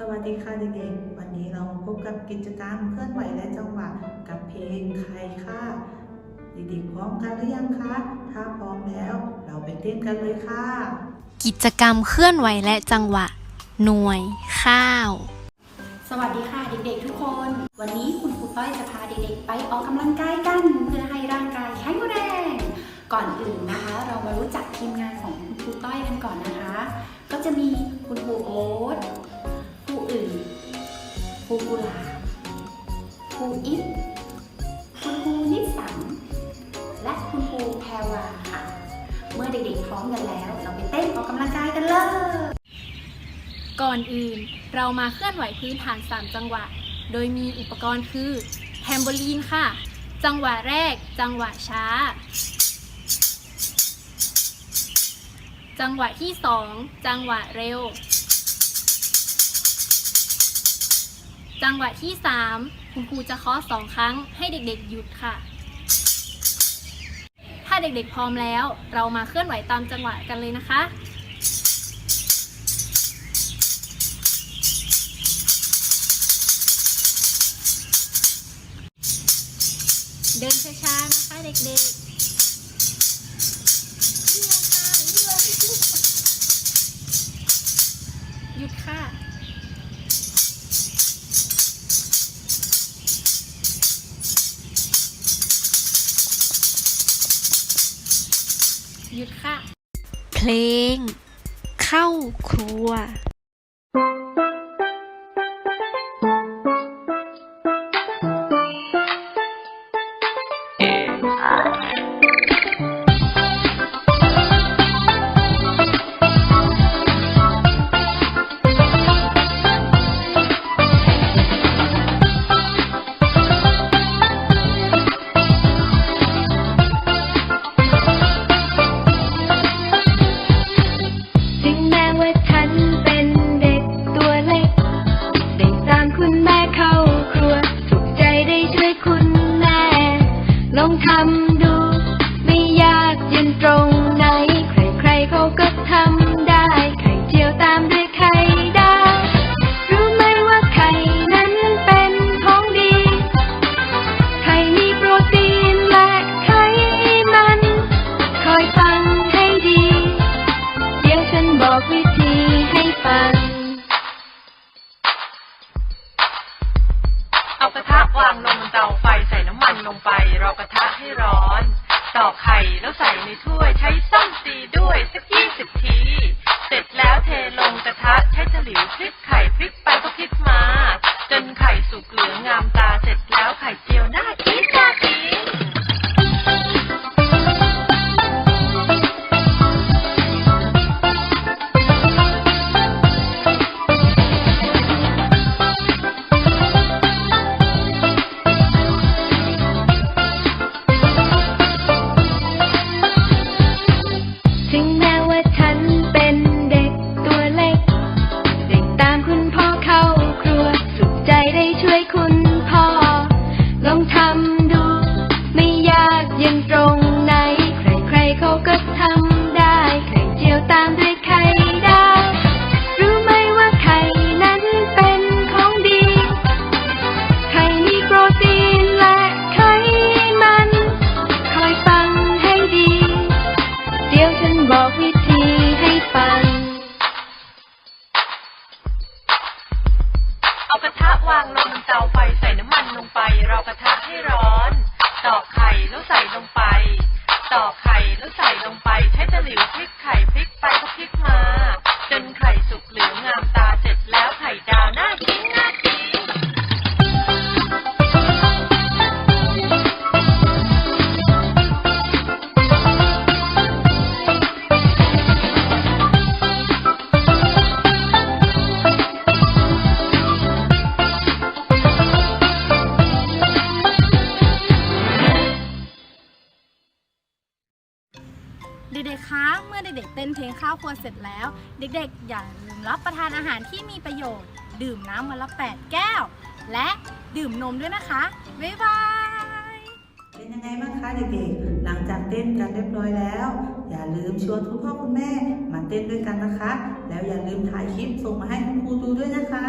สวัสดีค่ะเด็กๆ วันนี้เราพบกับกิจกรรมเคลื่อนไหวและจังหวะกับเพลงใครค่ะ เด็กๆพร้อมกันหรือยังคะ ถ้าพร้อมแล้วเราไปเต้นกันเลยค่ะ กิจกรรมเคลื่อนไหวและจังหวะ หน่วย ข้าว สวัสดีค่ะเด็กๆ ทุกคน วันนี้คุณครูต้อยจะพาเด็กๆ ไปออกกำลังกายกันเพื่อให้ร่างกายแข็งแรง ก่อนอื่นนะคะ เรามารู้จักทีมงานของคุณครูต้อยกันก่อนนะคะ ก็จะมีคุณครูโอ๊ต อิฟคุณครูนิสสันและคุณครูแพรวาค่ะ เมื่อเด็กๆพร้อมกันแล้ว เราไปเต้นออกกำลังกายกันเลย ก่อนอื่นเรามาเคลื่อนไหวพื้นฐาน 3 จังหวะ โดยมีอุปกรณ์คือแฮมโบลีนค่ะ จังหวะแรก จังหวะช้า จังหวะที่ 2 จังหวะเร็ว จังหวะที่ 3 คุณครูจะเคาะสองครั้งให้เด็กๆหยุดค่ะ ถ้าเด็กๆพร้อมแล้ว เรามาเคลื่อนไหวตามจังหวะกันเลยนะคะเดินช้าๆนะคะเด็กๆนี่เลยค่ะนี่เลยหยุดค่ะ หยุดค่ะ เพลง เข้าครัว ลองทำดู ไม่ยากเย็นตรงไหน ใครๆเขาก็ทำได้ ไข่เจียวตามด้วยไข่ดาวรู้ไหมว่าไข่นั้นเป็นของดี ไข่มีโปรตีนและไขมัน คอยฟังให้ดี เดี๋ยวฉันบอกวิธีให้ฟัง วางลงบนเตาไฟใส่น้ำมันลงไป รอกระทะให้ร้อน ตอกไข่แล้วใส่ในถ้วยใช้ส้อมตีด้วยสักยี่สิบที เสร็จแล้วเทลง ฉันบอกวิธีให้ฟัง เอากระทะวางลงบนเตาไฟใส่น้ำมันลงไปรอกระทะให้ร้อน ตอกไข่แล้วใส่ลงไป ตอกไข่แล้วใส่ลงไป ใช้ตะหลิวพลิกไข่พลิกไปก็พลิกมา จนไข่สุกเหลือง ๆ คะเมื่อเด็กๆเต้นเพลงข้าวครัวเสร็จแล้ว เด็กๆอย่าลืมรับประทานอาหารที่มีประโยชน์ ดื่มน้ำวันละ 8 แก้ว และดื่มนมด้วยนะคะ บ๊ายบาย เป็นยังไงบ้างคะเด็กๆ หลังจากเต้นกันเรียบร้อยแล้ว อย่าลืมชวนคุณพ่อคุณแม่มาเต้นด้วยกันนะคะ แล้วอย่าลืมถ่ายคลิปส่งมาให้คุณครูดูด้วยนะคะ